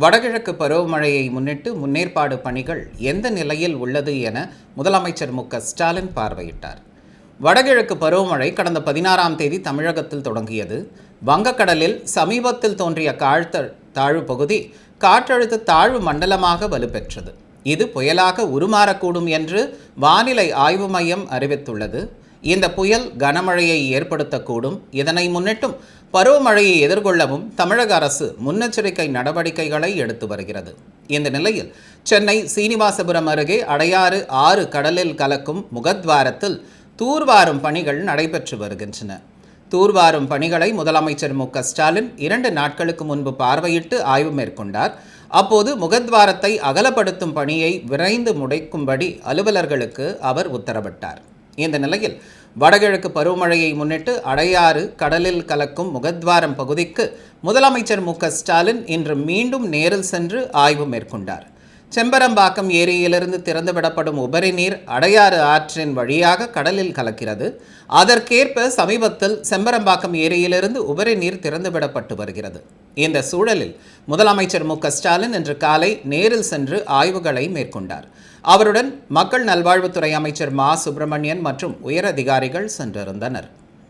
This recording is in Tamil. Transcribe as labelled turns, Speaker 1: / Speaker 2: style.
Speaker 1: வடகிழக்கு பருவமழையை முன்னிட்டு முன்னேற்பாடு பணிகள் எந்த நிலையில் உள்ளது என முதலமைச்சர் மு ஸ்டாலின் பார்வையிட்டார். வடகிழக்கு பருவமழை கடந்த பதினாறாம் தேதி தமிழகத்தில் தொடங்கியது. வங்கக்கடலில் சமீபத்தில் தோன்றிய காழ்த்த தாழ்வு பகுதி காற்றழுத்த தாழ்வு மண்டலமாக வலுப்பெற்றது. இது புயலாக உருமாறக்கூடும் என்று வானிலை ஆய்வு மையம் அறிவித்துள்ளது. இந்த புயல் கனமழையை ஏற்படுத்தக்கூடும். இதனை முன்னிட்டும் பருவமழையை எதிர்கொள்ளவும் தமிழக அரசு முன்னெச்சரிக்கை நடவடிக்கைகளை எடுத்து வருகிறது. இந்த நிலையில் சென்னை சீனிவாசபுரம் அருகே அடையாறு ஆறு கடலில் கலக்கும் முகத்வாரத்தில் தூர்வாரும் பணிகள் நடைபெற்று வருகின்றன. தூர்வாரும் பணிகளை முதலமைச்சர் மு ஸ்டாலின் இரண்டு நாட்களுக்கு முன்பு பார்வையிட்டு ஆய்வு மேற்கொண்டார். அப்போது முகத்வாரத்தை அகலப்படுத்தும் பணியை விரைந்து முடைக்கும்படி அலுவலர்களுக்கு அவர் உத்தரவிட்டார். இந்த நிலையில் வடகிழக்கு பருவமழையை முன்னிட்டு அடையாறு கடலில் கலக்கும் முகத்வாரம் பகுதிக்கு முதலமைச்சர் மு க ஸ்டாலின் இன்று மீண்டும் நேரில் சென்று ஆய்வு மேற்கொண்டார். செம்பரம்பாக்கம் ஏரியிலிருந்து திறந்துவிடப்படும் உபரி நீர் அடையாறு ஆற்றின் வழியாக கடலில் கலக்கிறது. அதற்கேற்ப சமீபத்தில் செம்பரம்பாக்கம் ஏரியிலிருந்து உபரி நீர் திறந்துவிடப்பட்டு வருகிறது. இந்த சூழலில் முதலமைச்சர் மு ஸ்டாலின் இன்று காலை நேரில் சென்று ஆய்வுகளை மேற்கொண்டார். அவருடன் மக்கள் நல்வாழ்வுத்துறை அமைச்சர் மா சுப்பிரமணியன் மற்றும் உயரதிகாரிகள் சென்றிருந்தனர்.